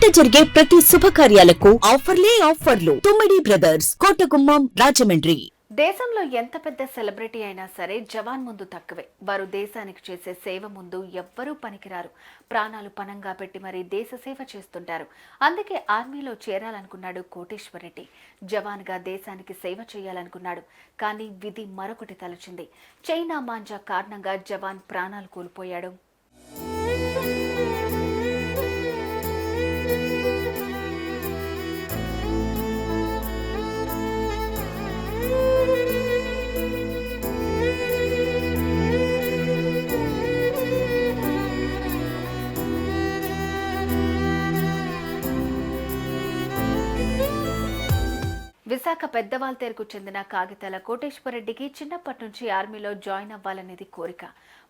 ఇంట జరిగే ప్రతి శుభకార్యాలకు ఆఫర్లే ఆఫర్లు. తుమ్మిడి బ్రదర్స్ కోటగుమ్మం రాజమండ్రి. దేశంలో ఎంత పెద్ద సెలబ్రిటీ అయినా సరే జవాన్ ముందు తక్కువే. వారు దేశానికి చేసే సేవ ముందు ఎవ్వరూ పనికిరారు. ప్రాణాలు పణంగా పెట్టి మరీ దేశ సేవ చేస్తుంటారు. అందుకే ఆర్మీలో చేరాలనుకున్నాడు కోటేశ్వరరెడ్డి. జవాన్గా దేశానికి సేవ చేయాలనుకున్నాడు. కానీ విధి మరొకటి తలచింది. చైనా మాంజా కారణంగా జవాన్ ప్రాణాలు కోల్పోయాడు. విశాఖ పెద్దవాల్తేరుకు చెందిన కాగితాల కోటేశ్వరరెడ్డికి చిన్నప్పటి నుంచి ఆర్మీలో జాయిన్ అవ్వాలనేది కోరిక.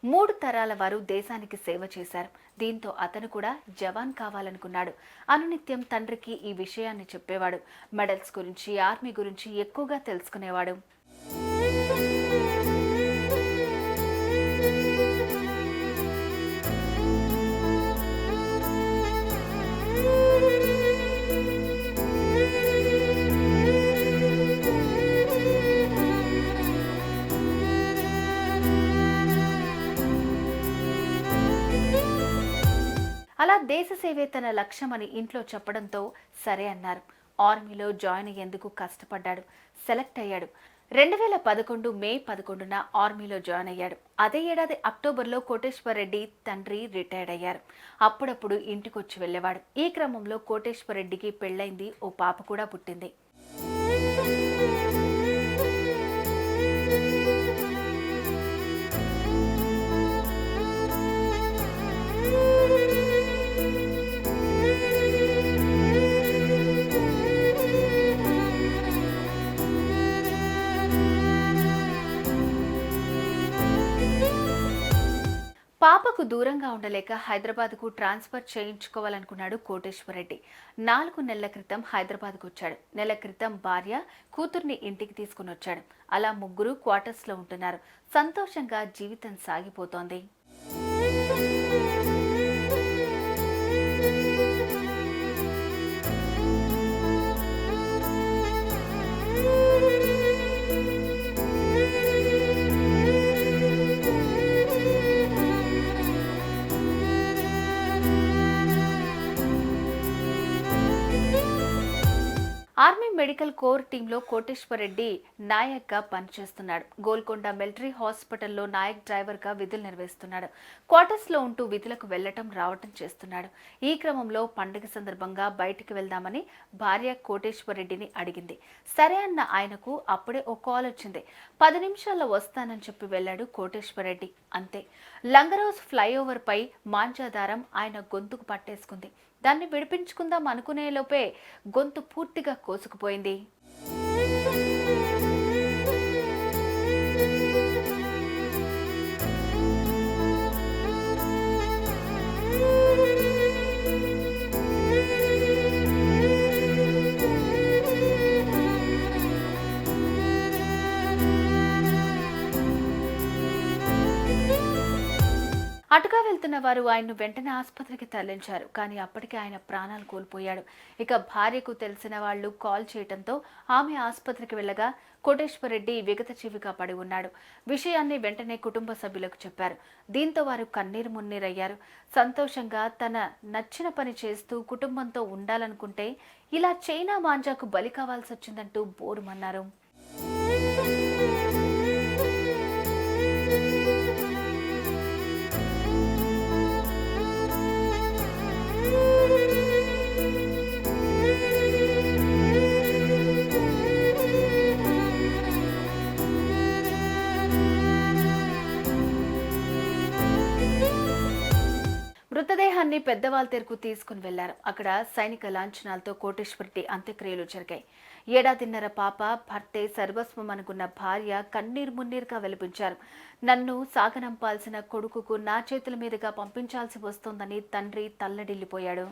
మూడు తరాల వారు దేశానికి సేవ చేశారు. దీంతో అతను కూడా జవాన్ కావాలనుకున్నాడు. అనునిత్యం తండ్రికి ఈ విషయాన్ని చెప్పేవాడు. మెడల్స్ గురించి ఆర్మీ గురించి ఎక్కువగా తెలుసుకునేవాడు. అలా దేశ సేవే తన లక్ష్యమని ఇంట్లో చెప్పడంతో సరే అన్నారు. ఆర్మీలో జాయిన్ అయ్యేందుకు కష్టపడ్డాడు. సెలెక్ట్ అయ్యాడు. రెండు వేల పదకొండు మే పదకొండున ఆర్మీలో జాయిన్ అయ్యాడు. అదే ఏడాది అక్టోబర్లో కోటేశ్వర్ రెడ్డి తండ్రి రిటైర్డ్ అయ్యారు. అప్పుడప్పుడు ఇంటికొచ్చి వెళ్ళేవాడు. ఈ క్రమంలో కోటేశ్వర్ రెడ్డికి పెళ్ళైంది ఓ పాప కూడా పుట్టింది. పాపకు దూరంగా ఉండలేక హైదరాబాద్కు ట్రాన్స్ఫర్ చేయించుకోవాలనుకున్నాడు కోటేశ్వరరెడ్డి. నాలుగు నెలల క్రితం హైదరాబాద్కు వచ్చాడు నెల క్రితం భార్య కూతుర్ని ఇంటికి తీసుకుని వచ్చాడు అలా ముగ్గురు క్వార్టర్స్లో ఉంటున్నారు. సంతోషంగా జీవితం సాగిపోతోంది. ఆర్మీ మెడికల్ కోర్ టీంలో కోటేశ్వర్ రెడ్డి నాయక్గా పనిచేస్తున్నాడు. గోల్కొండ మిలిటరీ హాస్పిటల్లో నాయక్ డ్రైవర్గా విధులు నిర్వహిస్తున్నాడు. క్వార్టర్స్లో ఉంటూ విధులకు వెళ్ళటం రావటం చేస్తున్నాడు. ఈ క్రమంలో పండుగ సందర్భంగా బయటికి వెళ్దామని భార్య కోటేశ్వర్ రెడ్డిని అడిగింది. సరే అన్న ఆయనకు అప్పుడే ఓ కాల్ వచ్చింది. పది నిమిషాల్లో వస్తానని చెప్పి వెళ్ళాడు కోటేశ్వర్ రెడ్డి అంతే. లంగరోజ్ ఫ్లైఓవర్పై మాంజాదారం ఆయన గొంతుకు పట్టేసుకుంది. దాన్ని విడిపించుకుందాం అనుకునే లోపే గొంతు పూర్తిగా కోసుకుపోయింది. అటుగా వెళ్తున్న వారు ఆయన్ను వెంటనే ఆసుపత్రికి తరలించారు. కానీ అప్పటికే ఆయన ప్రాణాలు కోల్పోయాడు. ఇక భార్యకు తెలిసిన వాళ్ళు కాల్ చేయడంతో ఆమె ఆసుపత్రికి వెళ్ళగా కోటేశ్వర్ రెడ్డి విగత జీవిగా పడి ఉన్నాడు. విషయాన్ని వెంటనే కుటుంబ సభ్యులకు చెప్పారు. దీంతో వారు కన్నీరు మున్నీరయ్యారు. సంతోషంగా తన నచ్చిన పని చేస్తూ కుటుంబంతో ఉండాలనుకుంటే ఇలా చైనా మాంజాకు బలి కావాల్సి వచ్చిందంటూ బోరుమన్నారు. మృతదేహాన్ని పెద్దవాల్తేరుకు తీసుకుని వెళ్ళారు. అక్కడ సైనిక లాంఛనాలతో కోటేశ్వరటి అంత్యక్రియలు జరిగాయి. ఏడాదిన్నర పాప భర్తే సర్వస్వం అనుకున్న భార్య కన్నీరు మున్నీరుగా వెలిపించారు. నన్ను సాగనంపాల్సిన కొడుకుకు నా చేతుల మీదుగా పంపించాల్సి వస్తోందని తండ్రి తల్లడిల్లిపోయాడు.